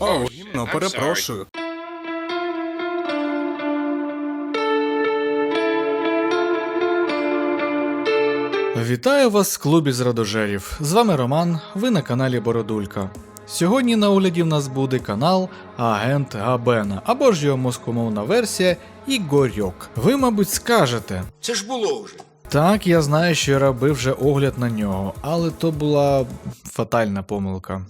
О, гімно, перепрошую. Вітаю вас в клубі з радожерів. З вами Роман, ви на каналі Бородулька. Сьогодні на огляді в нас буде канал Агент Габена або ж його москомовна версія Ігорьок. Ви, мабуть, скажете. Це ж було вже. Так, я знаю, що я робив вже огляд на нього, але то була фатальна помилка.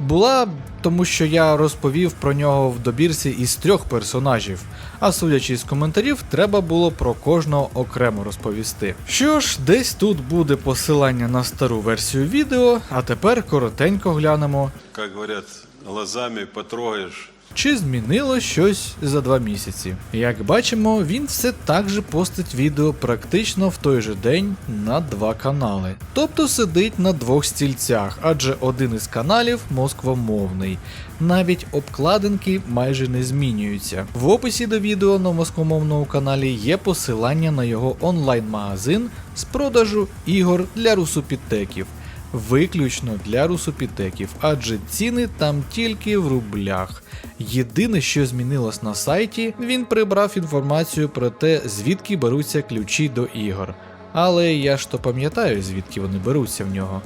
Була, тому що я розповів про нього в добірці із трьох персонажів, а судячи з коментарів, треба було про кожного окремо розповісти. Що ж, десь тут буде посилання на стару версію відео, а тепер коротенько глянемо, Як говорять, глазами потрогаешь. Чи змінило щось за два місяці. Як бачимо, він все так же постить відео практично в той же день на два канали. Тобто сидить на двох стільцях, адже один із каналів москвомовний. Навіть обкладинки майже не змінюються. В описі до відео на москвомовному каналі є посилання на його онлайн-магазин з продажу ігор для русопітеків виключно для русопітеків, адже ціни там тільки в рублях. Єдине, що змінилось на сайті, він прибрав інформацію про те, звідки беруться ключі до ігор. Але я ж то пам'ятаю, звідки вони беруться в нього.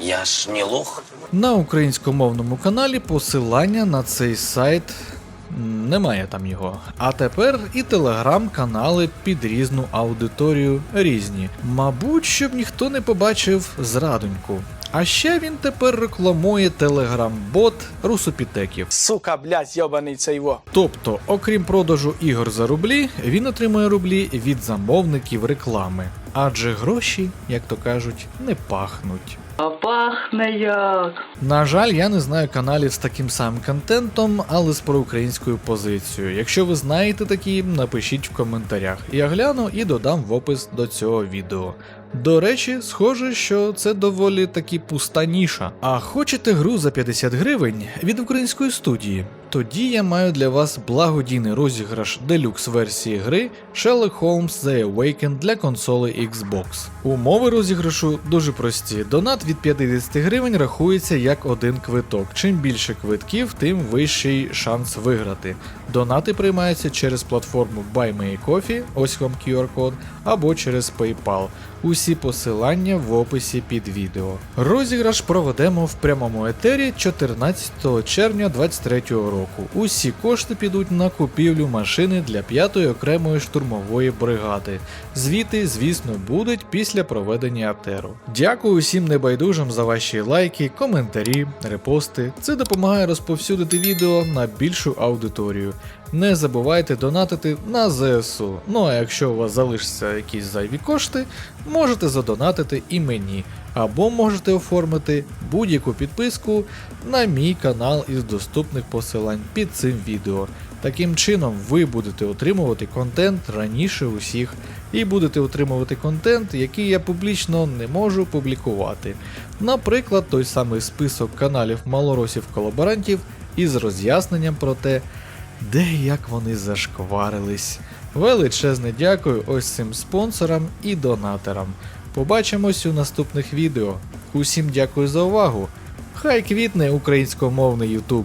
Я ж не лох. На українськомовному каналі посилання на цей сайт немає там його. А тепер і телеграм-канали під різну аудиторію різні. Мабуть, щоб ніхто не побачив зрадоньку. А ще він тепер рекламує телеграм-бот русопітеків. Сука, блядь, йобаний цей во. Тобто, окрім продажу ігор за рублі, він отримує рублі від замовників реклами. Адже гроші, як то кажуть, не пахнуть. А пахне як. На жаль, я не знаю каналів з таким самим контентом, але з проукраїнською позицією. Якщо ви знаєте такі, напишіть в коментарях. Я гляну і додам в опис до цього відео. До речі, схоже, що це доволі таки пуста ніша. А хочете гру за 50 гривень від української студії? Тоді я маю для вас благодійний розіграш делюкс версії гри Sherlock Holmes The Awakened для консолей Xbox. Умови розіграшу дуже прості. Донат від 50 гривень рахується як один квиток. Чим більше квитків, тим вищий шанс виграти. Донати приймаються через платформу BuyMeACoffee, ось вам QR-код, або через PayPal. Усі посилання в описі під відео. Розіграш проведемо в прямому етері 14 червня 2023 року. Усі кошти підуть на купівлю машини для 5-ї окремої штурмової бригади. Звіти, звісно, будуть після проведення атеру. Дякую усім небайдужим за ваші лайки, коментарі, репости. Це допомагає розповсюдити відео на більшу аудиторію. Не забувайте донатити на ЗСУ. Ну а якщо у вас залишаться якісь зайві кошти, можете задонатити і мені, або можете оформити будь-яку підписку на мій канал із доступних посилань під цим відео. Таким чином, ви будете отримувати контент раніше усіх, і будете отримувати контент, який я публічно не можу публікувати. Наприклад, той самий список каналів малоросів колаборантів із роз'ясненням про те, де і як вони зашкварились. Величезне дякую ось цим спонсорам і донаторам. Побачимось у наступних відео. Усім дякую за увагу. Хай квітне українськомовний YouTube.